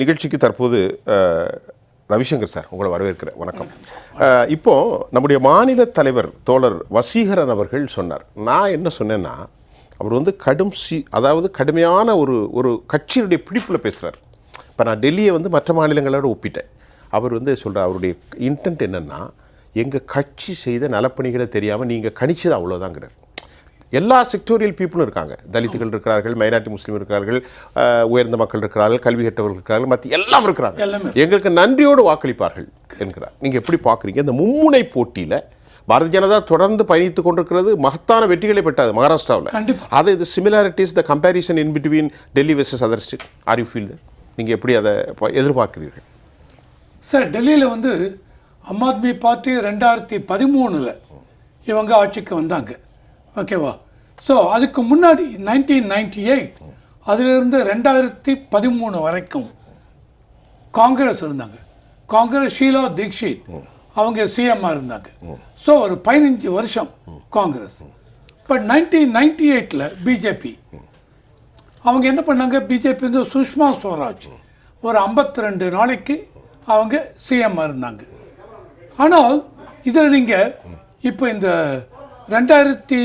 நிகழ்ச்சிக்கு தற்போது ரவிசங்கர் சார் உங்களை வரவேற்கிறேன் வணக்கம். இப்போது இப்போ நம்முடைய மாநில தலைவர் தோழர் வசீகரன் அவர்கள் சொன்னார். நான் என்ன சொன்னேன்னா அவர் வந்து கடும் சி அதாவது கடுமையான ஒரு ஒரு கட்சியினுடைய பிடிப்பில் பேசுகிறார் இப்போ நான் டெல்லியை வந்து மற்ற மாநிலங்களோட ஒப்பிட்டேன். அவர் வந்து சொல்கிறார் அவருடைய இன்டென்ட் என்னென்னா எங்கள் கட்சி செய்த நலப்பணிகளை தெரியாமல் நீங்கள் கணிச்சது அவ்வளோதாங்கிறார் எல்லா செக்டோரியல் பீப்புளும் இருக்காங்க. தலித்துகள் இருக்கிறார்கள் மைனாரிட்டி முஸ்லீம் இருக்கிறார்கள் உயர்ந்த மக்கள் இருக்கிறார்கள் கல்வி கற்றவர்கள் இருக்கிறார்கள் மற்ற எல்லாம் இருக்கிறாங்க. எங்களுக்கு நன்றியோடு வாக்களிப்பார்கள் என்கிறார். நீங்க எப்படி பார்க்குறீங்க இந்த மும்முனை போட்டியில பாரதிய ஜனதா தொடர்ந்து பயணித்துக் கொண்டிருக்கிறது மகத்தான வெற்றிகளை பெற்றது மகாராஷ்டிராவில். அது இது similarities the comparison in between Delhi versus other state are you feel நீங்க எப்படி அதை எதிர்பார்க்கிறீர்கள்? சார் டெல்லியில் வந்து ஆம் ஆத்மி பார்ட்டி ரெண்டாயிரத்தி பதிமூணில் இவங்க ஆட்சிக்கு வந்தாங்க. ஓகேவா ஸோ அதுக்கு முன்னாடி நைன்டீன் நைன்டி எயிட் அதிலிருந்து ரெண்டாயிரத்தி பதிமூணு வரைக்கும் காங்கிரஸ் இருந்தாங்க. காங்கிரஸ் ஷீலா தீக்ஷித் அவங்க சிஎம்மாக இருந்தாங்க. ஸோ ஒரு பதினஞ்சு வருஷம் காங்கிரஸ். பட் நைன்டீன் நைன்டி எயிட்டில் பிஜேபி அவங்க என்ன பண்ணாங்க? பிஜேபி வந்து சுஷ்மா ஸ்வராஜ் ஒரு 52 ரெண்டு நாளைக்கு அவங்க சிஎம்மாக இருந்தாங்க. ஆனால் இதில் நீங்கள் இப்போ இந்த ரெண்டாயிரத்தி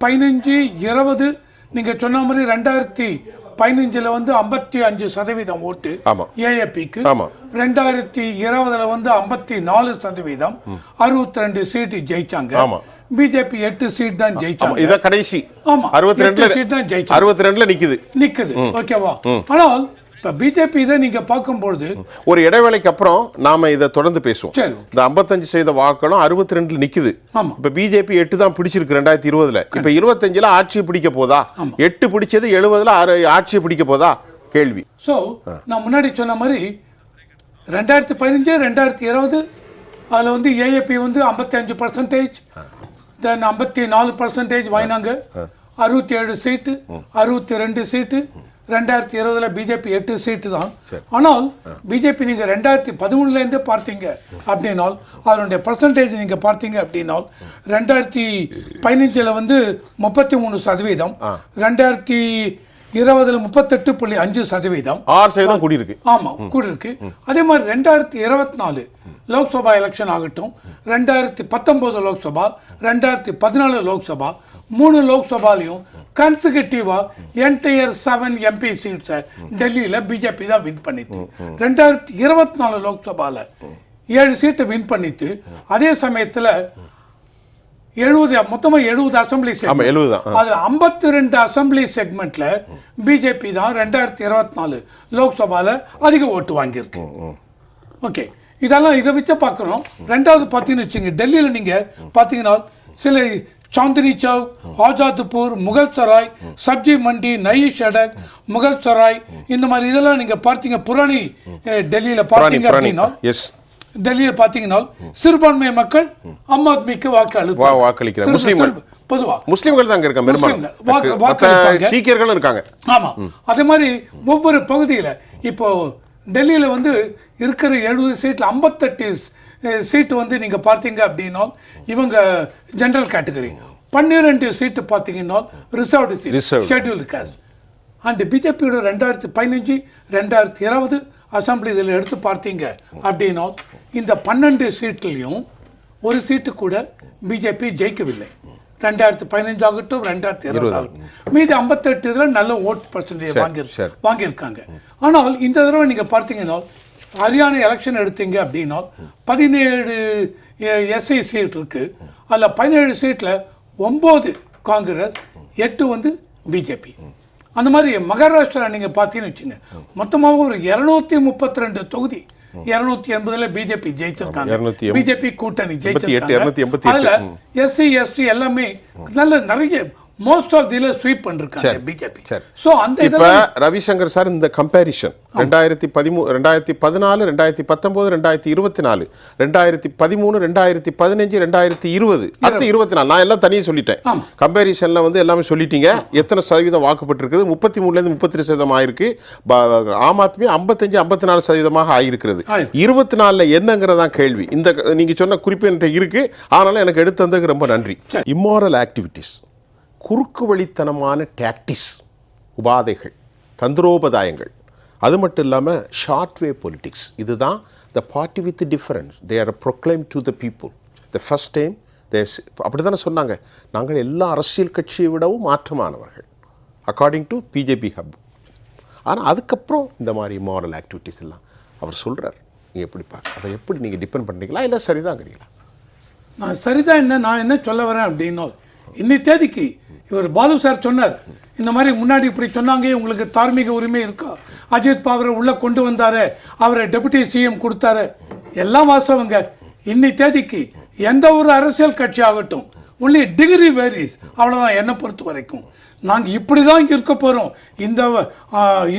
பதினஞ்சு இருபது நீங்கள் சொன்ன மாதிரி ரெண்டாயிரத்தி பதினஞ்சில் வந்து ஐம்பத்தி அஞ்சு சதவீதம் ஓட்டு. ஏஏபிக்கு. ரெண்டாயிரத்தி இருபதுல வந்து ஐம்பத்தி நாலு சதவீதம் அறுபத்தி ரெண்டு சீட்டு ஜெயிச்சாங்க. பிஜேபி எட்டு சீட் தான் ஜெயிச்சாங்க இதான் கடைசி ஆமா. அறுபத்தி எட்டு seat தான் ஜெயிச்சாங்க. அறுபத்தி ரெண்டுல நிக்குது நிக்குது ஓகேவா ஆனால் இப்ப பிஜேபி இதை நீங்க பார்க்கும்பொழுது ஒரு இடைவேளைக்கு அப்புறம் நாம இதை தொடர்ந்து பேசுவோம். சரி. இந்த 55 செய்த வாக்களும் அறுபத்தி ரெண்டுல நிக்குது. ஆமா. இப்ப பிஜேபி எட்டு தான் பிடிச்சிருக்கு ரெண்டாயிரத்தி இருபதுல. இப்ப இருபத்தஞ்சுல ஆட்சியை பிடிக்க போதா? எட்டு பிடிச்சது எழுபதுல ஆட்சியை பிடிக்க போதா? கேள்வி. ஸோ நான் முன்னாடி சொன்ன மாதிரி ரெண்டாயிரத்தி பதினஞ்சு ரெண்டாயிரத்தி இருபது அதில் வந்து ஏஏபி வந்து ஐம்பத்தி அஞ்சு பர்சன்டேஜ் தென் ஐம்பத்தி நாலு பர்சன்டேஜ் வாங்கினாங்க. அறுபத்தி ஏழு சீட்டு அறுபத்தி ரெண்டு சீட்டு ரெண்டாயிரத்தி இருபதுல பிஜேபி எட்டு சீட்டு தான். ஆனால் பிஜேபி நீங்கள் ரெண்டாயிரத்தி பதிமூணுலேருந்து பார்த்தீங்க அப்படின்னால் அதனுடைய பர்சன்டேஜ் நீங்கள் பார்த்தீங்க அப்படின்னால் ரெண்டாயிரத்தி பதினஞ்சில் வந்து முப்பத்தி மூணு சதவீதம் ரெண்டாயிரத்தி இருபதுல முப்பத்தெட்டு புள்ளி அஞ்சு சதவீதம். ஆறு சதவீதம் கூடியிருக்கு. ஆமா கூட இருக்கு அதே மாதிரி ரெண்டாயிரத்தி இருபத்தி நாலு லோக்சபா எலெக்ஷன் ஆகட்டும் ரெண்டாயிரத்தி பத்தொன்பது லோக்சபா ரெண்டாயிரத்தி பதினாலு லோக்சபா மூணு லோக்சபாலையும் கன்சிகட்டிவா என்டையர் செவன் எம்பி சீட்ஸை டெல்லியில பிஜேபி தான் வின் பண்ணிட்டு. ரெண்டாயிரத்தி இருபத்தி நாலு லோக்சபால ஏழு சீட்டை வின் பண்ணிட்டு அதே சமயத்துல எழுபது மொத்தமா எழுபது அசம்பிளி ஆமா எழுபது தான் அதுல ஐம்பத்தி ரெண்டு அசம்பிளி செக்மெண்ட்ல பிஜேபி தான் ரெண்டாயிரத்தி இருபத்தி நாலு லோக்சபால அதிக ஓட்டு வாங்கியிருக்கு. ஓகே. இதெல்லாம் இதை வச்சு பார்க்குறோம் ரெண்டாவது பார்த்தீங்கன்னு வச்சுங்க டெல்லியில் நீங்கள் பார்த்தீங்கன்னா சில சாந்தினி சவுக் ஆசாத்பூர் முகல் சராய் சப்ஜி மண்டி நயி ஷடக் முகல் சராய் இந்த மாதிரி இதெல்லாம் நீங்கள் பார்த்தீங்க புராணி டெல்லியில் பார்த்தீங்க அப்படின்னா எஸ் டெல்லியில் பார்த்தீங்கன்னா சிறுபான்மை மக்கள் ஆம் ஆத்மிக்கு வாக்கு வா வாக்களிக்கிறார் முஸ்லீம்கள். பொதுவா. முஸ்லீம்கள் தான் இருக்காங்க பெரும்பாலும். வாக்கு- வாக்களிப்பாங்க. சீக்கியர்களும் இருக்காங்க. ஆமா. அதே மாதிரி ஒவ்வொரு பகுதியில் இப்போ டெல்லியில் வந்து இருக்கிற எழுபது சீட்டில் ஐம்பத்தெட்டு சீட்டு வந்து நீங்கள் பார்த்தீங்க அப்படின்னா இவங்க ஜென்ரல் கேட்டகரி பன்னிரெண்டு சீட்டு பார்த்தீங்கன்னா reserved seat Reserved. Scheduled caste and பிஜேபியோட ரெண்டாயிரத்தி பதினஞ்சு ரெண்டாயிரத்தி இருபது அசம்பிளி இதில் எடுத்து பார்த்தீங்க அப்படின்னா இந்த பன்னெண்டு சீட்லேயும் ஒரு சீட்டு கூட பிஜேபி ஜெயிக்கவில்லை. ரெண்டாயிரத்தி பதினஞ்சு ஆகட்டும் ரெண்டாயிரத்தி இருபது ஆகட்டும். மீதி ஐம்பத்தெட்டு இதில் நல்ல ஓட் பர்சன்டேஜ் வாங்கி. வாங்கியிருக்காங்க. ஆனால் இந்த தடவை நீங்கள் பார்த்தீங்கன்னா ஹரியானா எலெக்ஷன் எடுத்தீங்க அப்படின்னா பதினேழு எஸ்ஐ சீட் இருக்கு. அதில் பதினேழு சீட்டில் ஒம்பது காங்கிரஸ் எட்டு வந்து பிஜேபி அந்த மாதிரி மகாராஷ்டிரா நீங்கள் பார்த்தீங்கன்னு வச்சுங்க மொத்தமாக ஒரு இரநூத்தி முப்பத்தி ரெண்டு தொகுதி. இரநூத்தி எண்பதுல பிஜேபி ஜெயிச்சிருக்காங்க. 280. பிஜேபி கூட்டணி 288, ஜெயிச்சிருக்காங்க. அதுல எஸ்சி எஸ்டி எல்லாமே நல்ல நிறைய மோஸ்ட் ஆஃப் தில ஸ்வீப் பண்ணிருக்காங்க பிஜேபி. ஸோ அந்த இப்ப ரவிசங்கர் சார் இந்த கம்பேரிஷன் ரெண்டாயிரத்தி பதிமூ ரெண்டாயிரத்தி பதினாலு ரெண்டாயிரத்தி பத்தொன்பது ரெண்டாயிரத்தி இருபத்தி நாலு ரெண்டாயிரத்தி பதிமூணு ரெண்டாயிரத்தி பதினஞ்சு ரெண்டாயிரத்தி இருபது அடுத்து இருபத்தி நாலு. நான் எல்லாம் தனியே சொல்லிட்டேன். ஆமா. கம்பேரிசன்ல வந்து எல்லாமே சொல்லிட்டீங்க. எத்தனை சதவீதம் வாக்குப்பட்டிருக்குது? முப்பத்தி மூணுலேருந்து முப்பத்தி சதவீதம் ஆயிருக்கு. ஆம் ஆத்மி ஐம்பத்தஞ்சு ஐம்பத்தி நாலு சதவீதமாக ஆயிருக்கிறது. ஆயிருக்கு. இருபத்தி நாலுல என்னங்கிறதான் கேள்வி. இந்த நீங்க சொன்ன குறிப்பு என்கிட்ட இருக்கு. ஆனாலும் எனக்கு எடுத்து தந்ததுக்கு ரொம்ப நன்றி. இம்மாரல் ஆக்டிவிட்டிஸ் குறுக்கு வழித்தனமான டாக்டிஸ் உபாதைகள் தந்திரோபதாயங்கள் அது மட்டும் இல்லாமல் ஷார்ட் வே பொலிட்டிக்ஸ் இதுதான் the party with difference they are proclaim to the people the first time these அப்படி தானே சொன்னாங்க? நாங்கள் எல்லா அரசியல் கட்சியை விடவும் மாற்றமானவர்கள். அக்கார்டிங் டு பிஜேபி ஹப் ஆனால் அதுக்கப்புறம் இந்த மாதிரி மாரல் ஆக்டிவிட்டீஸ் எல்லாம் அவர் சொல்கிறார் நீங்கள் எப்படி பார்க்க அதை எப்படி நீங்கள் டிபெண்ட் பண்ணுறீங்களா இல்லை சரிதாங்கிறீங்களா? நான் சரிதான் என்ன நான் என்ன சொல்ல வரேன் அப்படின்னா இன்னி தேதிக்கு இவர் பாலு சார் சொன்னார் இந்த மாதிரி முன்னாடி இப்படி சொன்னாங்க உங்களுக்கு தார்மீக உரிமை இருக்கா? அஜித் பாவரை உள்ளே கொண்டு வந்தார் அவரை டெபுட்டி சிஎம் கொடுத்தாரு. எல்லாம் வாசவங்க. இன்னி தேதிக்கு எந்த ஒரு அரசியல் கட்சி ஆகட்டும் ஒன்லி டிகிரி வேரிஸ் அவ்வளோதான் என்னை பொறுத்த வரைக்கும். நாங்கள் இப்படி தான் இருக்க போகிறோம் இந்த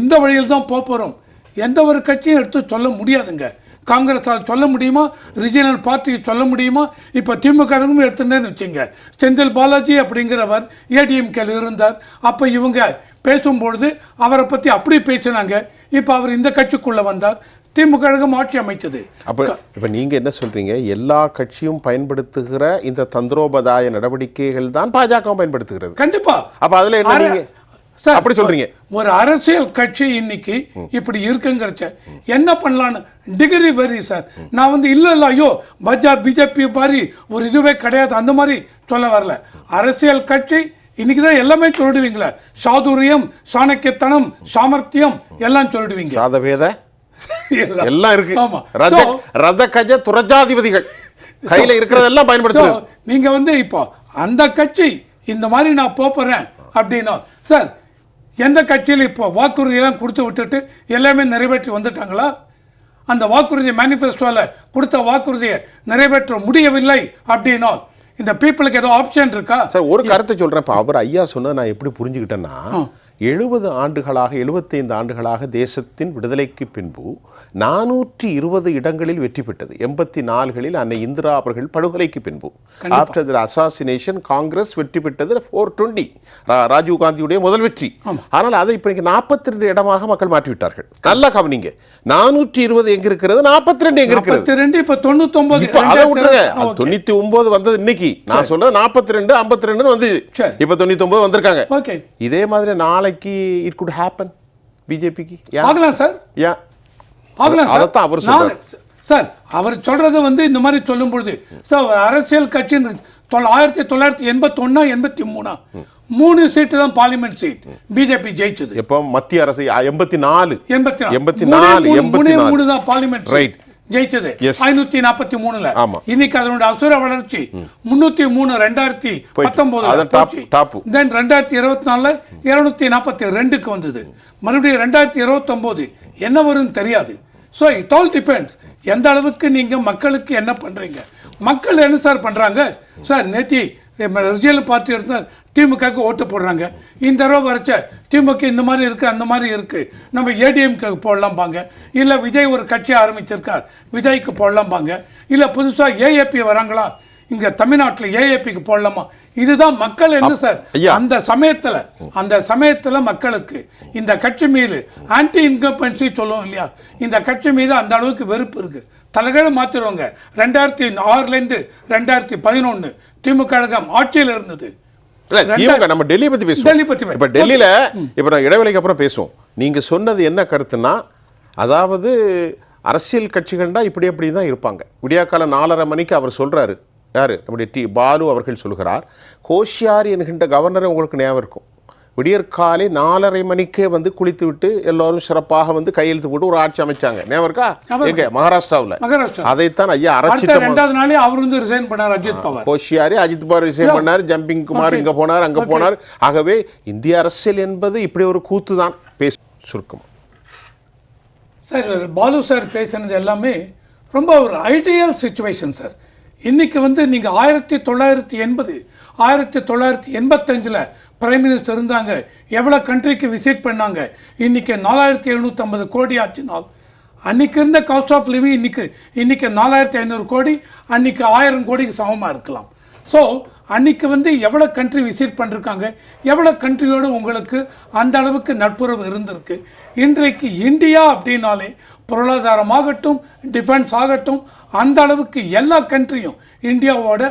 இந்த வழியில் தான் போக போகிறோம் எந்த ஒரு கட்சியும் எடுத்து சொல்ல முடியாதுங்க. காங்கிரஸால் சொல்ல முடியுமா? ரிஜினல் பார்ட்டி சொல்ல முடியுமா? இப்போ திமுக எடுத்துட்டேன்னு வச்சுங்க. செந்தில் பாலாஜி அப்படிங்கிறவர் ஏடிஎம்கேல இருந்தார். அப்போ இவங்க பேசும்பொழுது அவரை பற்றி அப்படி பேசினாங்க. இப்போ அவர் இந்த கட்சிக்குள்ளே வந்தார். திமுக கழகம் ஆட்சி அமைச்சது அப்போ இப்போ நீங்கள் என்ன சொல்கிறீங்க எல்லா கட்சியும் பயன்படுத்துகிற இந்த தந்திரோபதாய நடவடிக்கைகள் தான் பாஜகவும் பயன்படுத்துகிறது. கண்டிப்பா. அப்போ அதில் என்ன நீங்கள் அப்படி சொல்றீங்க. ஒரு அரசியல் கட்சி இன்னைக்கு இப்படி இருக்குங்கிறச்ச என்ன பண்ணலான்னு டிகிரி வெரி சார். நான் வந்து இல்ல இல்ல ஐயோ பஜா பிஜேபி மாதிரி ஒரு இதுவே கிடையாது. அந்த மாதிரி சொல்ல வரல. அரசியல் கட்சி இன்னைக்கு தான் எல்லாமே சொல்லிடுவீங்களே. சாதுரியம் சாணக்கியத்தனம் சாமர்த்தியம் எல்லாம் சொல்லிடுவீங்க. சாதவேத? எல்லாம். இருக்கு. ஆமா. ரத ரத கஜ துரஜாதிபதிகள். கையில இருக்கிறதெல்லாம் So, பயன்படுத்துறது. நீங்க வந்து இப்போ அந்த கட்சி இந்த மாதிரி நான் போறேன் அப்படின்னா சார் எந்த கட்சியில் இப்போ வாக்குறுதியெல்லாம் கொடுத்து விட்டுட்டு எல்லாமே நிறைவேற்றி வந்துட்டாங்களா? அந்த வாக்குறுதி மேனிஃபெஸ்டோவில் கொடுத்த வாக்குறுதியை நிறைவேற்ற முடியவில்லை அப்படின்னா இந்த பீப்புளுக்கு ஏதோ ஆப்ஷன் இருக்கா? சார் ஒரு கருத்தை சொல்றேன். இப்போ அவர் ஐயா சொன்னதை நான் எப்படி புரிஞ்சுக்கிட்டேன்னா எழுபது ஆண்டுகளாக எழுபத்தைந்து ஆண்டுகளாக தேசத்தின் விடுதலைக்கு பின்பு நானூற்றி இருபது இடங்களில் வெற்றி பெற்றது. எண்பத்தி நாலுகளில் அன்னை இந்திரா அவர்கள் படுகொலைக்கு பின்பு. ஆஃப்டர் த அசாசினேஷன் காங்கிரஸ் வெற்றி பெற்றது. ஃபோர் டுவெண்ட்டி ராஜீவ் காந்தியுடைய முதல் வெற்றி. ஆனால் அதை இப்போ நாற்பத்தி ரெண்டு இடமாக மக்கள் மாற்றி விட்டார்கள். நல்லா கவனிங்க. நானூற்றி இருபது எங்க இருக்கிறது? நாற்பத்தி ரெண்டு எங்க இருக்கிறது? ரெண்டு இப்போ தொண்ணூத்தொன்பது இப்ப அதை விட்டுருங்க. ஒன்பது வந்தது இன்னைக்கு. நான் சொல்றது நாற்பத்தி ரெண்டு ஐம்பத்தி ரெண்டுன்னு வந்து. இப்ப தொண்ணூத்தி ஒன்பது வந்திருக்காங்க இதே மாதிரி நாளைக்கு இட் குட் ஹேப்பன் பிஜேபிக்கு ஆகலாம் சார் ஏன் ஆகலாம் அதைத்தான் அவர் சொல்றாரு. சார் அவர் சொல்றது வந்து இந்த மாதிரி சொல்லும் பொழுது சார் அரசியல் கட்சின்னு ஆயிரத்தி தொள்ளாயிரத்தி எண்பத்தொன்னா எண்பத்தி மூணா மூணு சீட்டு தான் பார்லிமெண்ட் சீட் பிஜேபி ஜெயிச்சது. எப்போ? மத்திய அரசு எண்பத்தி நாலு. எண்பத்தி நாலு. எண்பத்தி நாலு, எண்பத்தி மூணே தான் பார்லிமெண்ட் Right. ஜெயிச்சது. ஐநூத்தி நாற்பத்தி மூணுல ஆமா. இன்னைக்கு அதனுடைய அசுர வளர்ச்சி முன்னூத்தி மூணு ரெண்டாயிரத்தி. பத்தொன்பது. தென் ரெண்டாயிரத்தி இருபத்தி நாலுல இருநூத்தி நாற்பத்தி ரெண்டுக்கு வந்தது. மறுபடியும் ரெண்டாயிரத்தி இருபத்தொம்போது என்ன வரும்னு தெரியாது. ஸோ இட் ஆல் டிபெண்ட்ஸ் எந்த அளவுக்கு நீங்க மக்களுக்கு என்ன பண்றீங்க? மக்கள் என்ன சார் பண்றாங்க? சார் நேத்தி ரிஜியல் பார்ட்டி எடுத்தா திமுகவுக்கு ஓட்டு போடுறாங்க. இந்த தடவை வரைச்ச திமுக இந்த மாதிரி இருக்கு அந்த மாதிரி இருக்கு. நம்ம ஏடிஎம்க்கு போடலாம்பாங்க. இல்லை விஜய் ஒரு கட்சி ஆரம்பிச்சிருக்கார் விஜய்க்கு போடலாம்பாங்க. இல்லை புதுசாக ஏஏபி வராங்களா? இங்க தமிழ்நாட்டில் ஏஏபிக்கு போடலாமா? இதுதான் மக்கள் என்ன சார். அந்த சமயத்துல அந்த சமயத்துல மக்களுக்கு இந்த கட்சி மீது ஆன்டி இன்கம்பன்சி சொல்லுவோம் இல்லையா? இந்த கட்சி மீது அந்த அளவுக்கு வெறுப்பு இருக்கு. தலைகளை மாத்திருவாங்க. ரெண்டாயிரத்தி ஆறுலேருந்து ரெண்டாயிரத்தி பதினொன்று திமுக கழகம் ஆட்சியில் இருந்தது. திமுக நம்ம டெல்லி பத்தி பேசுவோம். டெல்லி பத்தி இப்ப டெல்லியில இப்ப நான் இடைவேளைக்கு அப்புறம் பேசுவோம். நீங்க சொன்னது என்ன கருத்துன்னா அதாவது அரசியல் கட்சிகள்னா இப்படி அப்படி தான் இருப்பாங்க. விடியாக்கால நாலரை மணிக்கு அவர் சொல்றாரு. யாரு? நம்முடைய டி பாலு அவர்கள் சொல்கிறார் கோஷியாரி என்கின்ற கவர்னரை உங்களுக்கு ஞாபகம் இருக்கும். விடியற்காலை நாலரை மணிக்கே வந்து குளித்து விட்டு எல்லாரும் சிறப்பாக வந்து கையெழுத்து போட்டு ஒரு ஆட்சி அமைச்சாங்க. ஞாபகம் இருக்கா? எங்க? மகாராஷ்டிராவில். மகாராஷ்டிரா. அதைத்தான் ஐயா அரைச்சிட்ட ரெண்டாவது நாளே அவர் வந்து ரிசைன் பண்ணார் அஜித் பவார். கோஷியாரி அஜித் பவார் விஷயம் பண்ணார். ஜம்பிங் குமார் இங்க போனார் அங்க போனார். ஆகவே இந்திய அரசியல் என்பது இப்படி ஒரு கூத்து தான் பேச சுருக்கம். சார் பாலு சார் பேசினது எல்லாமே ரொம்ப ஒரு ஐடியல் சுச்சுவேஷன் சார். இன்னைக்கு வந்து நீங்கள் ஆயிரத்தி தொள்ளாயிரத்தி எண்பது ஆயிரத்தி தொள்ளாயிரத்தி எண்பத்தஞ்சில் பிரைம் மினிஸ்டர் இருந்தாங்க. எவ்வளோ கண்ட்ரிக்கு விசிட் பண்ணாங்க. இன்னைக்கு நாலாயிரத்தி எழுநூற்றம்பது கோடி ஆச்சுனால் அன்றைக்கி இருந்த காஸ்ட் ஆஃப் லிவிங் இன்னைக்கு இன்றைக்கி நாலாயிரத்தி ஐநூறு கோடி அன்றைக்கி ஆயிரம் கோடிக்கு சமமாக இருக்கலாம். ஸோ அன்றைக்கி வந்து எவ்வளோ கண்ட்ரி விசிட் பண்ணிருக்காங்க? எவ்வளோ கண்ட்ரியோடு உங்களுக்கு அந்த அளவுக்கு நட்புறவு இருந்திருக்கு? இன்றைக்கு இந்தியா அப்படின்னாலே பொருளாதாரமாகட்டும் டிஃபென்ஸ் ஆகட்டும் அந்த அளவுக்கு எல்லா கண்ட்ரியும் இந்தியாவோட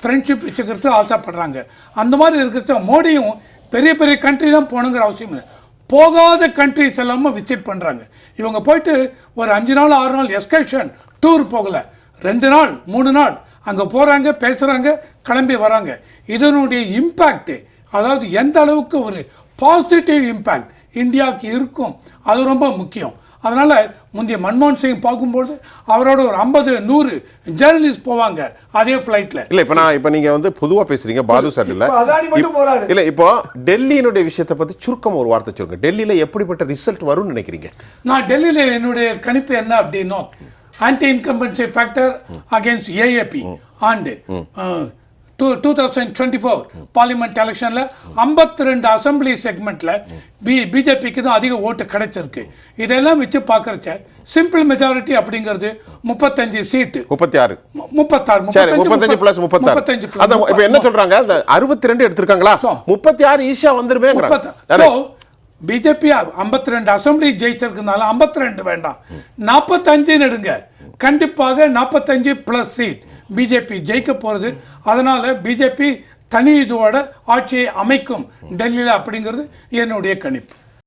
ஃப்ரெண்ட்ஷிப் வச்சுக்கிறது ஆசைப்படுறாங்க. அந்த மாதிரி இருக்கிறத மோடியும் பெரிய பெரிய கண்ட்ரி தான் போகணுங்கிற அவசியம் இல்லை. போகாத கண்ட்ரிஸ் எல்லாமே விசிட் பண்ணுறாங்க இவங்க போயிட்டு ஒரு அஞ்சு நாள் ஆறு நாள் எஸ்கர்ஷன் டூர் போகலை. ரெண்டு நாள் மூணு நாள் அங்கே போகிறாங்க பேசுகிறாங்க கிளம்பி வராங்க. இதனுடைய இம்பேக்ட்டு அதாவது எந்த அளவுக்கு ஒரு பாசிட்டிவ் இம்பேக்ட் இந்தியாவுக்கு இருக்கும் அது ரொம்ப முக்கியம். அதனால் முந்தைய மன்மோகன் சிங் பார்க்கும்போது அவரோட ஒரு ஐம்பது நூறு ஜேர்னலிஸ்ட் போவாங்க அதே ஃப்ளைட்டில் இல்ல இப்ப நான் இப்ப நீங்க வந்து பொதுவா பேசுறீங்க பாது சார் இல்ல. இல்ல இப்போ டெல்லியினுடைய விஷயத்தை பத்தி சுருக்கம் ஒரு வார்த்தை சொல்லுங்க. டெல்லியில எப்படிப்பட்ட ரிசல்ட் வரும்னு நினைக்கிறீங்க? நான் டெல்லியில் என்னுடைய கணிப்பு என்ன அப்படின்னா anti incumbency factor against AAP ஆண்டு. Two two thousand twenty four parliament எலெக்ஷனில் ஐம்பத்தி ரெண்டு அசம்பிளி செக்மெண்ட்டில் பி பிஜேபிக்கு தான் அதிக ஓட்டு கிடைச்சிருக்கு. இதெல்லாம் வச்சு பார்க்குறச்ச சிம்பிள் மெஜாரிட்டி அப்படிங்கிறது முப்பத்தஞ்சு சீட்டு முப்பத்தி ஆறு முப்பத்தாறு முப்பத்தஞ்சு பிளஸ் முப்பத்தஞ்சு அந்த இப்ப என்ன சொல்றாங்க? அந்த அறுபத்தி ரெண்டு எடுத்திருக்காங்களா. முப்பத்தி ஆறு ஈஸியா வந்துருமேங்கிறாங்க. ஸோ பிஜேபி ஐம்பத்தி ரெண்டு அசம்பிளி ஜெயிச்சிருக்கனால ஐம்பத்தி ரெண்டு வேண்டாம். நாற்பத்தஞ்சுன்னு எடுங்க. கண்டிப்பாக நாற்பத்தஞ்சு ப்ளஸ் சீட் பிஜேபி ஜெயிக்க போகிறது அதனால் பிஜேபி தனி இதோட ஆட்சியை அமைக்கும். டெல்லியில் அப்படிங்கிறது என்னுடைய கணிப்பு.